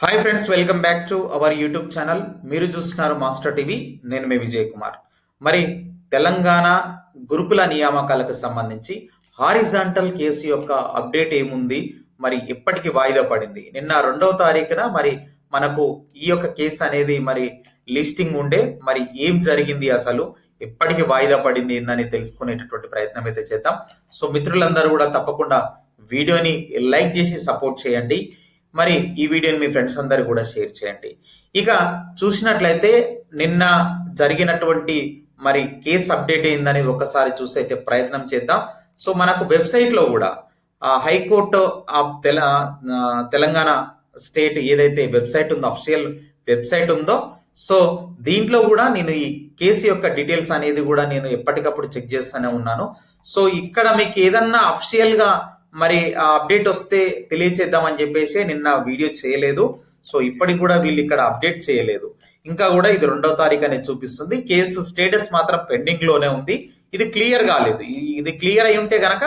Hi friends welcome back to our YouTube channel మీరు చూస్తున్నారు master TV నేను మీ విజయ్ కుమార్. మరి తెలంగాణ గురుకుల నియామకాలకు సంబంధించి హారిజాంటల్ కేసు యొక్క అప్డేట్ ఏముంది? మరి ఎప్పటికి వాయిదా పడింది? నిన్న రెండవ తారీఖున మరి మనకు ఈ యొక్క కేసు అనేది మరి లిస్టింగ్ ఉండే. మరి ఏం జరిగింది అసలు? ఎప్పటికి వాయిదా పడింది ఏందని తెలుసుకునేటటువంటి ప్రయత్నం అయితే చేద్దాం. సో మిత్రులందరూ కూడా తప్పకుండా వీడియోని లైక్ చేసి సపోర్ట్ చేయండి. మరి ఈ వీడియోని మీ ఫ్రెండ్స్ అందరు కూడా షేర్ చేయండి. ఇక చూసినట్లయితే నిన్న జరిగినటువంటి మరి కేసు అప్డేట్ అయిందని ఒకసారి చూసైతే ప్రయత్నం చేద్దాం. సో మనకు వెబ్సైట్లో కూడా హైకోర్టు ఆఫ్ తెల తెలంగాణ స్టేట్ ఏదైతే వెబ్సైట్ ఉందో అఫిషియల్ వెబ్సైట్ ఉందో సో దీంట్లో కూడా నేను ఈ కేసు యొక్క డీటెయిల్స్ అనేది కూడా నేను ఎప్పటికప్పుడు చెక్ చేస్తూనే ఉన్నాను. సో ఇక్కడ మీకు ఏదన్నా అఫిషియల్గా మరి ఆ అప్డేట్ వస్తే తెలియచేద్దామని చెప్పేసి నిన్న వీడియో చేయలేదు. సో ఇప్పటికి కూడా వీళ్ళు ఇక్కడ అప్డేట్ చేయలేదు. ఇంకా కూడా ఇది రెండవ తారీఖు అనేది చూపిస్తుంది. కేసు స్టేటస్ మాత్రం పెండింగ్లోనే ఉంది. ఇది క్లియర్ కాలేదు. ఇది క్లియర్ అయి ఉంటే గనక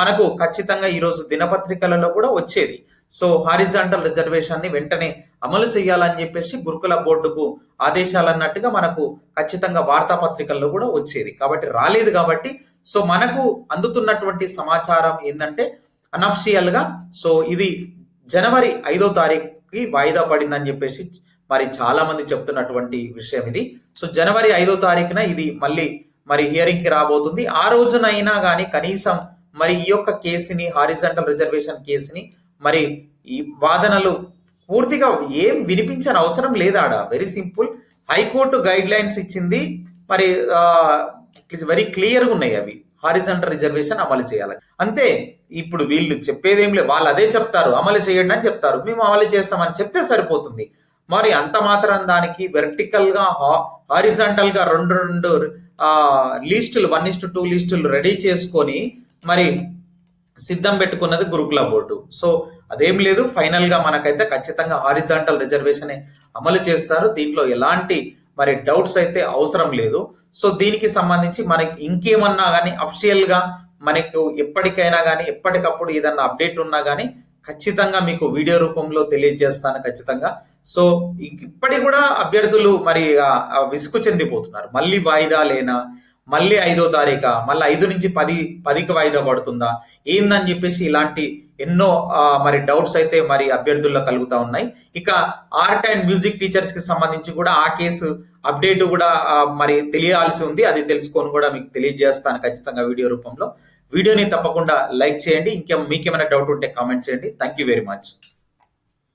మనకు ఖచ్చితంగా ఈరోజు దినపత్రికలలో కూడా వచ్చేది. సో హారిజాంటల్ రిజర్వేషన్ని వెంటనే అమలు చేయాలని చెప్పేసి గురుకుల బోర్డుకు ఆదేశాలు అన్నట్టుగా మనకు ఖచ్చితంగా వార్తాపత్రికల్లో కూడా వచ్చేది. కాబట్టి రాలేదు కాబట్టి సో మనకు అందుతున్నటువంటి సమాచారం ఏంటంటే అనఫిషియల్గా. సో ఇది జనవరి ఐదో తారీఖుకి వాయిదా పడిందని చెప్పేసి మరి చాలా మంది చెప్తున్నటువంటి విషయం ఇది. సో జనవరి ఐదో తారీఖున ఇది మళ్ళీ మరి హియరింగ్కి రాబోతుంది. ఆ రోజునైనా కానీ కనీసం మరి ఈ యొక్క కేసుని హారిజంటల్ రిజర్వేషన్ కేసుని మరి ఈ వాదనలు పూర్తిగా ఏం వినిపించని అవసరం లేదాడ very simple. High court guideline ఇచ్చింది. మరి వెరీ క్లియర్గా ఉన్నాయి అవి. హారిజంటల్ రిజర్వేషన్ అమలు చేయాలి. అంతే ఇప్పుడు వీళ్ళు చెప్పేదేం లేదు. వాళ్ళు అదే చెప్తారు అమలు చేయండి అని చెప్తారు. మేము అమలు చేస్తామని చెప్తే సరిపోతుంది. మరి అంత మాత్రం దానికి వెర్టికల్గా హారిజంటల్గా రెండు రెండు ఆ, లిస్టులు వన్ ఇస్టు టూ లిస్టులు రెడీ చేసుకొని మరి సిద్ధం పెట్టుకున్నది గురుకుల బోర్డు. సో అదేం లేదు. ఫైనల్గా మనకైతే ఖచ్చితంగా హారిజాంటల్ రిజర్వేషన్ అమలు చేస్తారు. దీంట్లో ఎలాంటి మరి డౌట్స్ అయితే అవసరం లేదు. సో దీనికి సంబంధించి మనకి ఇంకేమన్నా కానీ అఫిషియల్గా మనకు ఎప్పటికైనా కానీ ఎప్పటికప్పుడు ఏదన్నా అప్డేట్ ఉన్నా కానీ ఖచ్చితంగా మీకు వీడియో రూపంలో తెలియజేస్తాను ఖచ్చితంగా. సో ఇప్పటికి కూడా అభ్యర్థులు మరి ఆ విసుగు చెందిపోతున్నారు. మళ్ళీ వాయిదా లేనా? మళ్ళీ ఐదో తారీఖా? మళ్ళీ ఐదు నుంచి పది పదికి వాయిదా పడుతుందా? ఏందని చెప్పేసి ఇలాంటి ఎన్నో మరి డౌట్స్ అయితే మరి అభ్యర్థుల్లో కలుగుతా ఉన్నాయి. ఇక ఆర్ట్ అండ్ మ్యూజిక్ టీచర్స్కి సంబంధించి కూడా ఆ కేసు అప్డేట్ కూడా మరి తెలియాల్సి ఉంది. అది తెలుసుకొని కూడా మీకు తెలియజేస్తాను ఖచ్చితంగా వీడియో రూపంలో. వీడియోని తప్పకుండా లైక్ చేయండి. ఇంకేం మీకేమైనా డౌట్ ఉంటే కామెంట్ చేయండి. Thank you very much